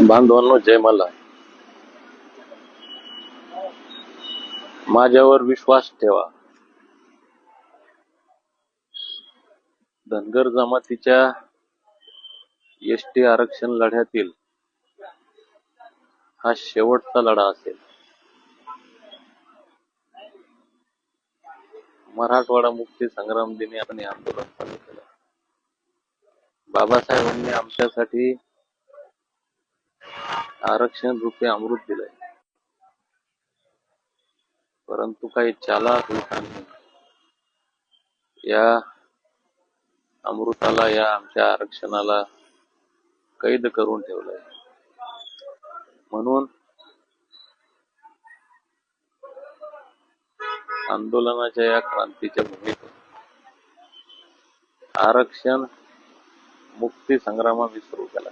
बांधवांनो जय मला. माझ्यावर विश्वास ठेवा. धनगर जमातीच्या एस टी आरक्षण लढ्यातील हा शेवटचा लढा असेल. मराठवाडा मुक्ती संग्राम दिनी आपण आंदोलन चालू केलं. बाबासाहेबांनी आमच्यासाठी आरक्षण रूपे अमृत दिलंय. परंतु काही चालाक लोकांनी या अमृताला या आमच्या आरक्षणाला कैद करून ठेवलंय. म्हणून आंदोलनाच्या या क्रांतीच्या भूमीतून आरक्षण मुक्ती संग्रामा सुरू केला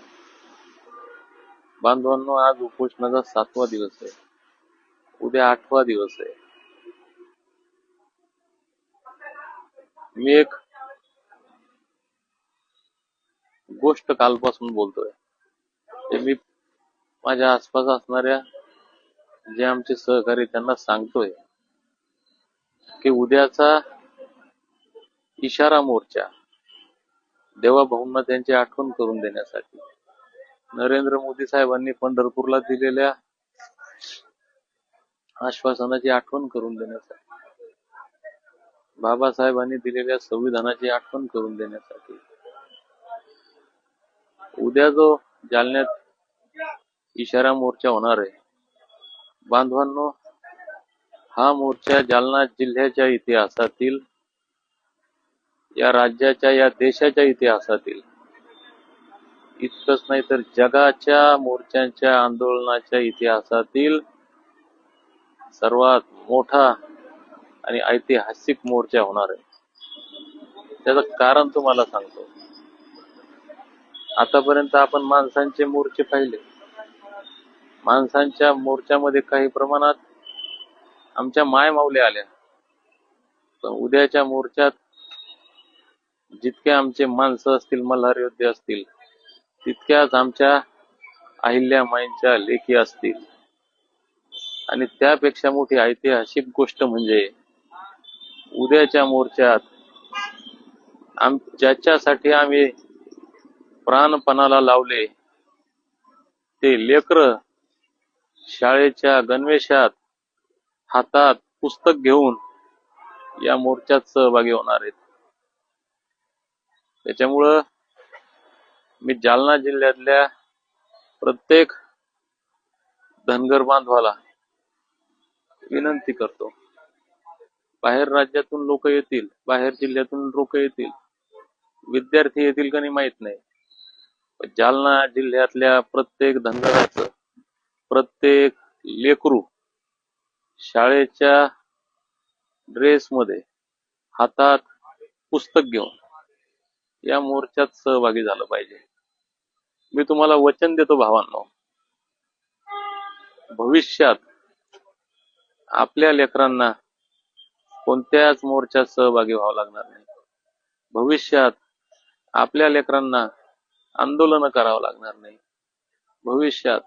बांधवांनो आज उपोषणाचा सातवा दिवस आहे. उद्या आठवा दिवस आहे. मी एक गोष्ट कालपासून बोलतोय. ते मी माझ्या आसपास असणाऱ्या जे आमचे सहकारी त्यांना सांगतोय की उद्याचा इशारा मोर्चा देवा भाऊंना त्यांची आठवण करून देण्यासाठी नरेंद्र मोदी साहेबांनी पंढरपूरला दिलेल्या आश्वासनाची आठवण करून देण्यासाठी बाबासाहेबांनी दिलेल्या संविधानाची आठवण करून देण्यासाठी उद्या जो जालन्यात इशारा मोर्चा होणार आहे बांधवांनो हा मोर्चा जालना जिल्ह्याच्या इतिहासातील या राज्याच्या या देशाच्या इतिहासातील इतकंच नाही तर जगाच्या मोर्चांच्या आंदोलनाच्या इतिहासातील सर्वात मोठा आणि ऐतिहासिक मोर्चा होणार आहे. त्याचं कारण तुम्हाला सांगतो. आतापर्यंत आपण माणसांचे मोर्चे पाहिले. माणसांच्या मोर्चामध्ये काही प्रमाणात आमच्या माय माऊल्या आल्या. पण उद्याच्या मोर्चात जितके आमचे माणसं असतील मल्हार योद्धे असतील तितक्याच आमच्या अहिल्यामाईंच्या लेखी असतील. आणि त्यापेक्षा मोठी ऐतिहासिक गोष्ट म्हणजे उद्याच्या मोर्चात आम ज्याच्यासाठी आम्ही प्राणपणाला लावले ते लेकर शाळेच्या गणवेशात हातात पुस्तक घेऊन या मोर्चात सहभागी होणार आहेत. त्याच्यामुळं मी जालना जिल्ह्यातल्या प्रत्येक धनगर बांधवाला विनंती करतो. बाहेर राज्यातून लोक येतील बाहेर जिल्ह्यातून लोक येतील विद्यार्थी येतील का नाही माहीत नाही. जालना जिल्ह्यातल्या प्रत्येक धनगराचं प्रत्येक लेकरू शाळेच्या ड्रेसमध्ये हातात पुस्तक घेऊन या मोर्चात सहभागी झालं पाहिजे. मी तुम्हाला वचन देतो भावांनो. भविष्यात आपल्या लेकरांना कोणत्याच मोर्चात सहभागी व्हावं लागणार नाही. भविष्यात आपल्या लेकरांना आंदोलन करावं लागणार नाही. भविष्यात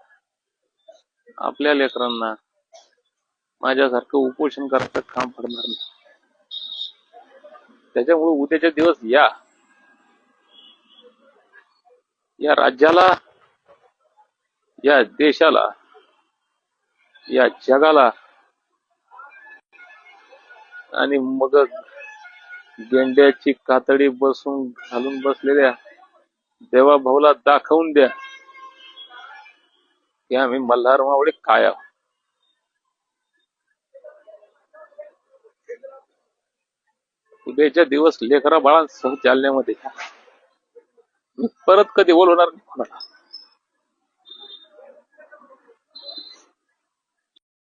आपल्या लेकरांना माझ्यासारखं उपोषण करायचं काम पडणार नाही. त्याच्यामुळे उद्याचे दिवस या. या राज्याला या देशाला या जगाला आणि मग गेंड्याची कातडी बसून घालून बसलेल्या देवा भाऊला दाखवून द्या की आम्ही मल्हार मावळे काय आहोत. उद्याच्या दिवस लेकरा बाळांसह जालन्यामध्ये. परत कधी बोलवणार नाही कोणाला.